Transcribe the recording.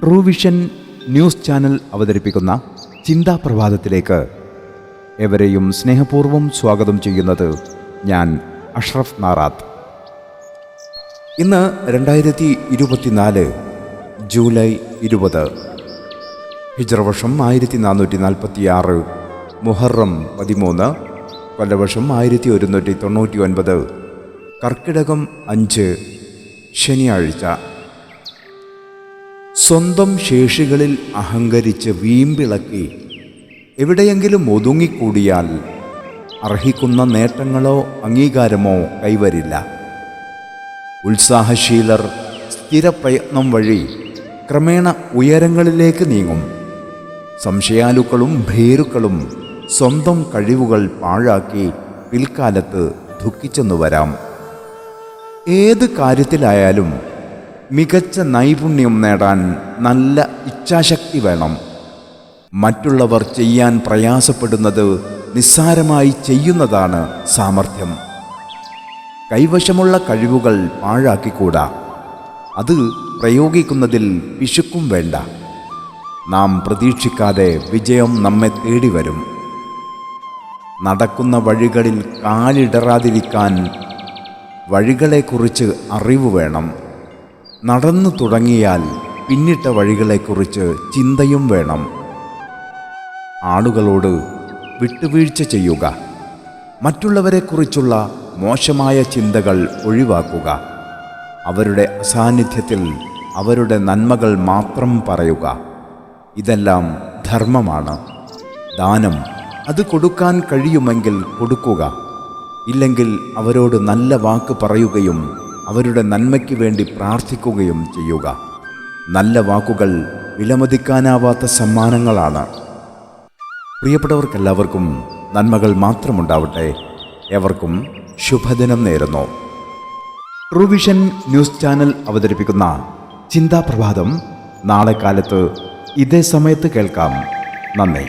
True vision news channel അവതരിപ്പിക്കുന്ന ചിന്താ പ്രഭാതത്തിലേക്ക് എവരെയും സ്നേഹപൂർവം സ്വാഗതം ചെയ്യുന്നത് ഞാൻ അഷ്റഫ് നാറാത്ത്. ഇന്ന് രണ്ടായിരത്തി ഇരുപത്തിനാല് ജൂലൈ ഇരുപത് ഹിജറവർഷം ആയിരത്തി നാനൂറ്റി നാൽപ്പത്തി ആറ് മുഹറം പതിമൂന്ന് കൊല്ലവർഷം ആയിരത്തി ഒരുന്നൂറ്റി തൊണ്ണൂറ്റി ഒൻപത് കർക്കിടകം അഞ്ച് ശനിയാഴ്ച. സ്വന്തം ശേഷികളിൽ അഹങ്കരിച്ച് വീമ്പിളക്കി എവിടെയെങ്കിലും ഒതുങ്ങിക്കൂടിയാൽ അർഹിക്കുന്ന നേട്ടങ്ങളോ അംഗീകാരമോ കൈവരില്ല. ഉത്സാഹശീലർ സ്ഥിരപ്രയത്നം വഴി ക്രമേണ ഉയരങ്ങളിലേക്ക് നീങ്ങും. സംശയാലുക്കളും ഭേരുക്കളും സ്വന്തം കഴിവുകൾ പാഴാക്കി പിൽക്കാലത്ത് ദുഃഖിച്ചെന്നു വരാം. ഏത് കാര്യത്തിലായാലും മികച്ച നൈപുണ്യം നേടാൻ നല്ല ഇച്ഛാശക്തി വേണം. മറ്റുള്ളവർ ചെയ്യാൻ പ്രയാസപ്പെടുന്നത് നിസ്സാരമായി ചെയ്യുന്നതാണ് സാമർഥ്യം. കൈവശമുള്ള കഴിവുകൾ പാഴാക്കിക്കൂടാ. അത് പ്രയോഗിക്കുന്നതിൽ പിശുക്കും വേണ്ട. നാം പ്രതീക്ഷിക്കാതെ വിജയം നമ്മെ തേടി വരും നടക്കുന്ന വഴികളിൽ കാലിടറാതിരിക്കാൻ വഴികളെക്കുറിച്ച് അറിവ് വേണം. നടന്നു തുടങ്ങിയാൽ പിന്നിട്ട വഴികളെക്കുറിച്ച് ചിന്തയും വേണം. ആളുകളോട് വിട്ടുവീഴ്ച ചെയ്യുക. മറ്റുള്ളവരെക്കുറിച്ചുള്ള മോശമായ ചിന്തകൾ ഒഴിവാക്കുക. അവരുടെ അസാന്നിധ്യത്തിൽ അവരുടെ നന്മകൾ മാത്രം പറയുക. ഇതെല്ലാം ധർമ്മമാണ്. ദാനം അത് കൊടുക്കാൻ കഴിയുമെങ്കിൽ കൊടുക്കുക. ഇല്ലെങ്കിൽ അവരോട് നല്ല വാക്ക് പറയുകയും അവരുടെ നന്മയ്ക്ക് വേണ്ടി പ്രാർത്ഥിക്കുകയും ചെയ്യുക. നല്ല വാക്കുകൾ വിലമതിക്കാനാവാത്ത സമ്മാനങ്ങളാണ്. പ്രിയപ്പെട്ടവർക്കെല്ലാവർക്കും നന്മകൾ മാത്രമുണ്ടാവട്ടെ. എവർക്കും ശുഭദിനം നേരുന്നു. ട്രൂവിഷൻ ന്യൂസ് ചാനൽ അവതരിപ്പിക്കുന്ന ചിന്താപ്രഭാതം നാളെ കാലത്ത് ഇതേ സമയത്ത് കേൾക്കാം. നന്ദി.